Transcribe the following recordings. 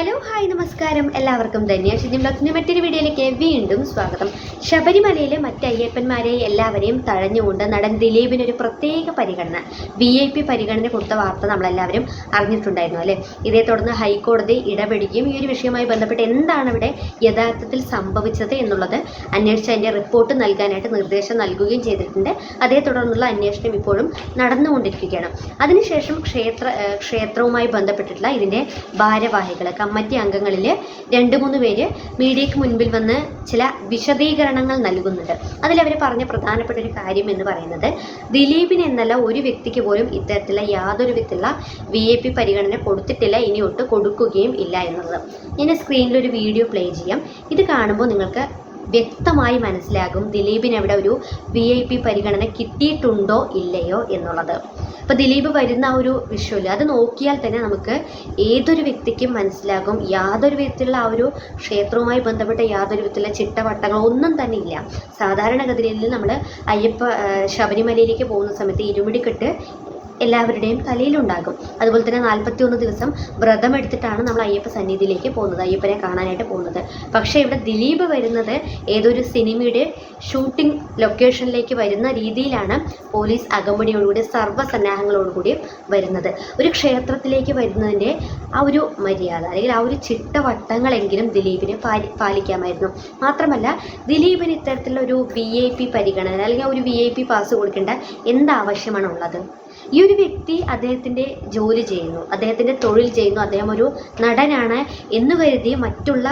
Hello hi നമസ്കാരം. എല്ലാവർക്കും ധന്യ ഷിജിം ബ്ലോഗ്സിന്റെ മറ്റൊരു വീഡിയോയിലേക്ക് വീണ്ടും സ്വാഗതം. ശബരിമലയിലെ മറ്റ് അയ്യപ്പന്മാരെ എല്ലാവരെയും തഴഞ്ഞുകൊണ്ട് നടൻ ദിലീപിന് ഒരു പ്രത്യേക പരിഗണന വി ഐ പി പരിഗണന കൊടുത്ത വാർത്ത നമ്മളെല്ലാവരും അറിഞ്ഞിട്ടുണ്ടായിരുന്നു അല്ലേ? ഇതേ തുടർന്ന് ഹൈക്കോടതി ഇടപെടുകയും ഈ ഒരു വിഷയവുമായി ബന്ധപ്പെട്ട് എന്താണ് ഇവിടെ യഥാർത്ഥത്തിൽ സംഭവിച്ചത് എന്നുള്ളത് അന്വേഷിച്ച് അതിന്റെ റിപ്പോർട്ട് നൽകാനായിട്ട് നിർദ്ദേശം നൽകുകയും ചെയ്തിട്ടുണ്ട്. അതേ തുടർന്നുള്ള അന്വേഷണം ഇപ്പോഴും നടന്നുകൊണ്ടിരിക്കുകയാണ്. അതിനുശേഷം ക്ഷേത്ര ക്ഷേത്രവുമായി ബന്ധപ്പെട്ടിട്ടുള്ള ഇതിന്റെ ഭാരവാഹികൾ കമ്മിറ്റി അംഗങ്ങളിൽ രണ്ട് മൂന്ന് പേര് മീഡിയയ്ക്ക് മുൻപിൽ വന്ന് ചില വിശദീകരണങ്ങൾ നൽകുന്നുണ്ട്. അതിലവർ പറഞ്ഞ പ്രധാനപ്പെട്ട ഒരു കാര്യം എന്ന് പറയുന്നത് ദിലീപിന് എന്നല്ല ഒരു വ്യക്തിക്ക് പോലും ഇത്തരത്തിലുള്ള യാതൊരു വിധത്തിലുള്ള വി എ പി പരിഗണന കൊടുത്തിട്ടില്ല ഇനി ഒട്ട് കൊടുക്കുകയും ഇല്ല എന്നുള്ളത്. ഞാൻ സ്ക്രീനിൽ ഒരു വീഡിയോ പ്ലേ ചെയ്യാം. ഇത് കാണുമ്പോൾ നിങ്ങൾക്ക് വ്യക്തമായി മനസ്സിലാകും ദിലീപിന് അവിടെ ഒരു വി ഐ പി പരിഗണന കിട്ടിയിട്ടുണ്ടോ ഇല്ലയോ എന്നുള്ളത്. അപ്പോൾ ദിലീപ് വരുന്ന ആ ഒരു വിഷ്വൽ അത് നോക്കിയാൽ തന്നെ നമുക്ക് ഏതൊരു വ്യക്തിക്കും മനസ്സിലാകും. യാതൊരു വിധത്തിലുള്ള ആ ഒരു ക്ഷേത്രവുമായി ബന്ധപ്പെട്ട യാതൊരു വിധത്തിലുള്ള ചിട്ടവട്ടങ്ങളോ ഒന്നും തന്നെ ഇല്ല. സാധാരണഗതിയിൽ നമ്മൾ അയ്യപ്പ ശബരിമലയിലേക്ക് പോകുന്ന സമയത്ത് ഇരുമിടിക്കെട്ട് എല്ലാവരുടെയും തലയിലുണ്ടാകും. അതുപോലെ തന്നെ നാൽപ്പത്തി ഒന്ന് ദിവസം വ്രതം എടുത്തിട്ടാണ് നമ്മൾ അയ്യപ്പ സന്നിധിയിലേക്ക് പോകുന്നത് അയ്യപ്പനെ കാണാനായിട്ട് പോകുന്നത്. പക്ഷേ ഇവിടെ ദിലീപ് വരുന്നത് ഏതൊരു സിനിമയുടെ ഷൂട്ടിംഗ് ലൊക്കേഷനിലേക്ക് വരുന്ന രീതിയിലാണ് പോലീസ് അകമ്പടിയോടുകൂടി സർവസന്നാഹങ്ങളോടുകൂടി വരുന്നത്. ഒരു ക്ഷേത്രത്തിലേക്ക് വരുന്നതിന്റെ ആ ഒരു മര്യാദ അല്ലെങ്കിൽ ആ ഒരു ചിട്ടവട്ടങ്ങളെങ്കിലും ദിലീപിന് പാലി പാലിക്കാമായിരുന്നു. മാത്രമല്ല ദിലീപിന് ഇത്തരത്തിലുള്ള ഒരു വി ഐ പി പരിഗണന അല്ലെങ്കിൽ ഒരു വി ഐ പി പാസ് കൊടുക്കേണ്ട എന്താവശ്യമാണ് ഉള്ളത് ഈ ഒരു വ്യക്തി അദ്ദേഹത്തിന്റെ ജോലി ചെയ്യുന്നു അദ്ദേഹത്തിന്റെ തൊഴിൽ ചെയ്യുന്നു അദ്ദേഹം ഒരു നടനാണ് എന്ന് കരുതി മറ്റുള്ള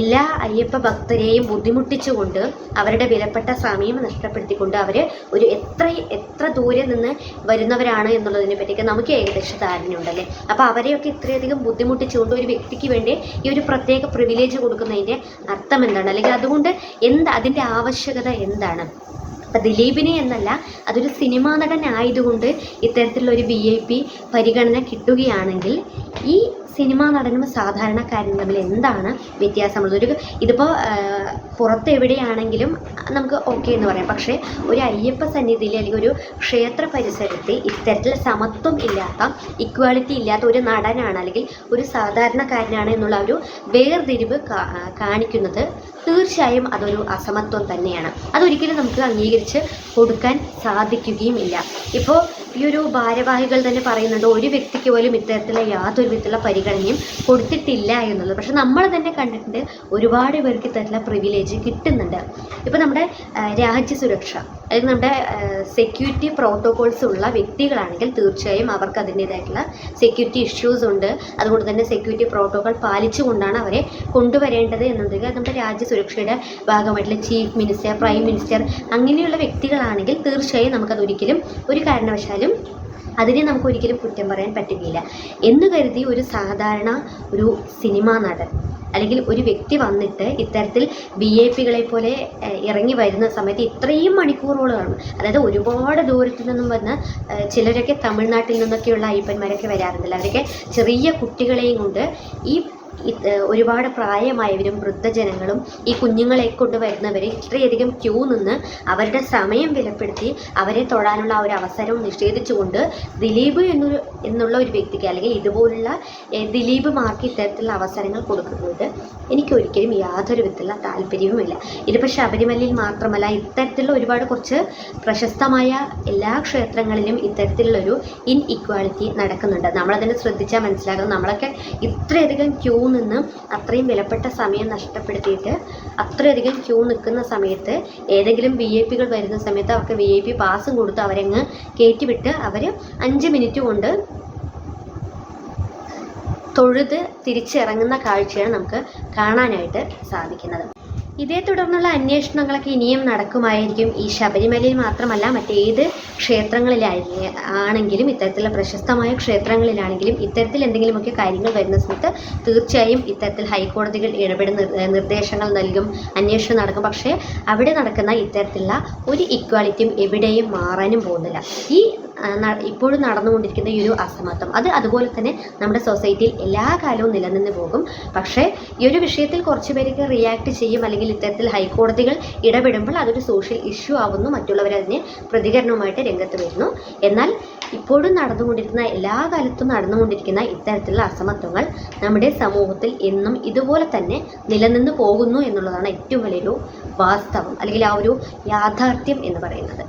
എല്ലാ അയ്യപ്പ ഭക്തരെയും ബുദ്ധിമുട്ടിച്ചുകൊണ്ട് അവരുടെ വിലപ്പെട്ട സമയം നഷ്ടപ്പെടുത്തിക്കൊണ്ട് അവർ ഒരു എത്ര എത്ര ദൂരെ നിന്ന് വരുന്നവരാണ് എന്നുള്ളതിനെ പറ്റിയൊക്കെ നമുക്ക് ഏകദേശം ധാരണയുണ്ടല്ലേ? അപ്പോൾ അവരെയൊക്കെ ഇത്രയധികം ബുദ്ധിമുട്ടിച്ചുകൊണ്ട് ഒരു വ്യക്തിക്ക് വേണ്ടി ഈ ഒരു പ്രത്യേക പ്രിവിലേജ് കൊടുക്കുന്നതിന്റെ അർത്ഥം എന്താണ്? അല്ലെങ്കിൽ അതുകൊണ്ട് എന്ത് അതിന്റെ ആവശ്യകത എന്താണ്? അപ്പം ദിലീപിനെ എന്നല്ല അതൊരു സിനിമാ നടൻ ആയതുകൊണ്ട് ഇത്തരത്തിലുള്ള ഒരു വി ഐ പി പരിഗണന കിട്ടുകയാണെങ്കിൽ ഈ സിനിമാ നടനും സാധാരണക്കാരനും തമ്മിൽ എന്താണ് വ്യത്യാസമുള്ളത്? ഒരു ഇതിപ്പോൾ പുറത്ത് എവിടെയാണെങ്കിലും നമുക്ക് ഓക്കെ എന്ന് പറയാം. പക്ഷേ ഒരു അയ്യപ്പ സന്നിധിയിൽ അല്ലെങ്കിൽ ഒരു ക്ഷേത്ര പരിസരത്ത് ഇത്തരത്തിൽ സമത്വം ഇല്ലാത്ത ഇക്വാളിറ്റി ഇല്ലാത്ത ഒരു നടനാണ് അല്ലെങ്കിൽ ഒരു സാധാരണക്കാരനാണ് എന്നുള്ള ഒരു വേർതിരിവ് കാണിക്കുന്നത് തീർച്ചയായും അതൊരു അസമത്വം തന്നെയാണ്. അതൊരിക്കലും നമുക്ക് അംഗീകരിച്ച് കൊടുക്കാൻ സാധിക്കുകയും ഇല്ല ഇപ്പോൾ ഈ ഒരു ഭാരവാഹികൾ തന്നെ പറയുന്നുണ്ട് ഒരു വ്യക്തിക്ക് പോലും ഇത്തരത്തിലുള്ള യാതൊരു വിധത്തിലുള്ള പരിഗണനയും കൊടുത്തിട്ടില്ല എന്നുള്ളത്. പക്ഷെ നമ്മൾ തന്നെ കണ്ടിട്ടുണ്ട് ഒരുപാട് പേർക്ക് ഇത്തരത്തിലുള്ള പ്രിവിലേജ് കിട്ടുന്നുണ്ട്. ഇപ്പോൾ നമ്മുടെ ആ, രാജ്യ സുരക്ഷ അല്ലെങ്കിൽ നമ്മുടെ സെക്യൂരിറ്റി പ്രോട്ടോകോൾസ് ഉള്ള വ്യക്തികളാണെങ്കിൽ തീർച്ചയായും അവർക്ക് അതിന്റേതായിട്ടുള്ള സെക്യൂരിറ്റി ഇഷ്യൂസ് ഉണ്ട്. അതുകൊണ്ട് തന്നെ സെക്യൂരിറ്റി പ്രോട്ടോകോൾ പാലിച്ചുകൊണ്ടാണ് അവരെ കൊണ്ടുവരേണ്ടത് എന്നുണ്ടെങ്കിൽ നമ്മുടെ രാജ്യ സുരക്ഷയുടെ ഭാഗമായിട്ടുള്ള ചീഫ് മിനിസ്റ്റർ പ്രൈം മിനിസ്റ്റർ അങ്ങനെയുള്ള വ്യക്തികളാണെങ്കിൽ തീർച്ചയായും നമുക്കത് ഒരിക്കലും ഒരു കാരണവശാലും അതിനെ നമുക്ക് ഒരിക്കലും കുറ്റം പറയാൻ പറ്റുകയില്ല. എന്ന് കരുതി ഒരു സാധാരണ ഒരു സിനിമാ നടൻ അല്ലെങ്കിൽ ഒരു വ്യക്തി വന്നിട്ട് ഇത്തരത്തിൽ ബി എ പികളെ പോലെ ഇറങ്ങി വരുന്ന സമയത്ത് ഇത്രയും മണിക്കൂറുകളാണ് അതായത് ഒരുപാട് ദൂരത്തു നിന്നും വന്ന് ചിലരൊക്കെ തമിഴ്നാട്ടിൽ നിന്നൊക്കെയുള്ള അയ്യപ്പന്മാരൊക്കെ വരാറുണ്ടല്ലോ. അവരൊക്കെ ചെറിയ കുട്ടികളെയും കൊണ്ട് ഈ ഒരുപാട് പ്രായമായവരും വൃദ്ധജനങ്ങളും ഈ കുഞ്ഞുങ്ങളെ കൊണ്ട് വരുന്നവരെ ഇത്രയധികം ക്യൂ നിന്ന് അവരുടെ സമയം വിലപ്പെടുത്തി അവരെ തൊടാനുള്ള ആ ഒരു അവസരം നിഷേധിച്ചുകൊണ്ട് ദിലീപ് എന്നൊരു എന്നുള്ള ഒരു വ്യക്തിക്ക് അല്ലെങ്കിൽ ഇതുപോലുള്ള ദിലീപ് മാർക്ക് ഇത്തരത്തിലുള്ള അവസരങ്ങൾ കൊടുക്കുന്നത് എനിക്ക് ഒരിക്കലും യാതൊരു വിധത്തിലുള്ള താല്പര്യവുമില്ല. ഇതിപ്പോൾ ശബരിമലയിൽ മാത്രമല്ല ഇത്തരത്തിലുള്ള ഒരുപാട് കുറച്ച് പ്രശസ്തമായ എല്ലാ ക്ഷേത്രങ്ങളിലും ഇത്തരത്തിലുള്ളൊരു ഇൻ ഇക്വാളിറ്റി നടക്കുന്നുണ്ട്. നമ്മളതിനെ ശ്രദ്ധിച്ചാൽ മനസ്സിലാകും നമ്മളൊക്കെ ഇത്രയധികം ക്യൂ നിന്ന് അത്രയും വിലപ്പെട്ട സമയം നഷ്ടപ്പെടുത്തിയിട്ട് അത്രയധികം ക്യൂ നിൽക്കുന്ന സമയത്ത് ഏതെങ്കിലും വി ഐ പികൾ വരുന്ന സമയത്ത് അവർക്ക് വി ഐ പി പാസും കൊടുത്ത് അവരങ്ങ് കയറ്റിവിട്ട് അവർ അഞ്ച് മിനിറ്റ് കൊണ്ട് തൊഴുത് തിരിച്ചിറങ്ങുന്ന കാഴ്ചയാണ് നമുക്ക് കാണാനായിട്ട് സാധിക്കുന്നത്. ഇതേ തുടർന്നുള്ള അന്വേഷണങ്ങളൊക്കെ ഇനിയും നടക്കുമായിരിക്കും. ഈ ശബരിമലയിൽ മാത്രമല്ല മറ്റേത് ക്ഷേത്രങ്ങളിലായി ആണെങ്കിലും ഇത്തരത്തിലുള്ള പ്രശസ്തമായ ക്ഷേത്രങ്ങളിലാണെങ്കിലും ഇത്തരത്തിൽ എന്തെങ്കിലുമൊക്കെ കാര്യങ്ങൾ വരുന്ന സമയത്ത് തീർച്ചയായും ഇത്തരത്തിൽ ഹൈക്കോടതികൾ ഇടപെടുന്ന നിർദ്ദേശങ്ങൾ നൽകും അന്വേഷണം നടക്കും. പക്ഷേ അവിടെ നടക്കുന്ന ഇത്തരത്തിലുള്ള ഒരു ഇക്വാലിറ്റിയും എവിടെയും മാറാനും പോകുന്നില്ല. ഈ ഇപ്പോഴും നടന്നുകൊണ്ടിരിക്കുന്ന ഈ ഒരു അസമത്വം. അത് അതുപോലെ തന്നെ നമ്മുടെ സൊസൈറ്റിയിൽ എല്ലാ കാലവും നിലനിന്ന് പോകും. പക്ഷേ ഈ ഒരു വിഷയത്തിൽ കുറച്ച് പേരൊക്കെ റിയാക്ട് ചെയ്യും അല്ലെങ്കിൽ ഇത്തരത്തിൽ ഹൈക്കോടതികൾ ഇടപെടുമ്പോൾ അതൊരു സോഷ്യൽ ഇഷ്യൂ ആവുന്നു. മറ്റുള്ളവർ അതിനെ പ്രതികരണവുമായിട്ട് രംഗത്ത് വരുന്നു. എന്നാൽ ഇപ്പോഴും നടന്നുകൊണ്ടിരിക്കുന്ന എല്ലാ കാലത്തും നടന്നുകൊണ്ടിരിക്കുന്ന ഇത്തരത്തിലുള്ള അസമത്വങ്ങൾ നമ്മുടെ സമൂഹത്തിൽ എന്നും ഇതുപോലെ തന്നെ നിലനിന്ന് പോകുന്നു എന്നുള്ളതാണ് ഏറ്റവും വലിയൊരു വാസ്തവം അല്ലെങ്കിൽ ആ ഒരു യാഥാർത്ഥ്യം എന്ന് പറയുന്നത്.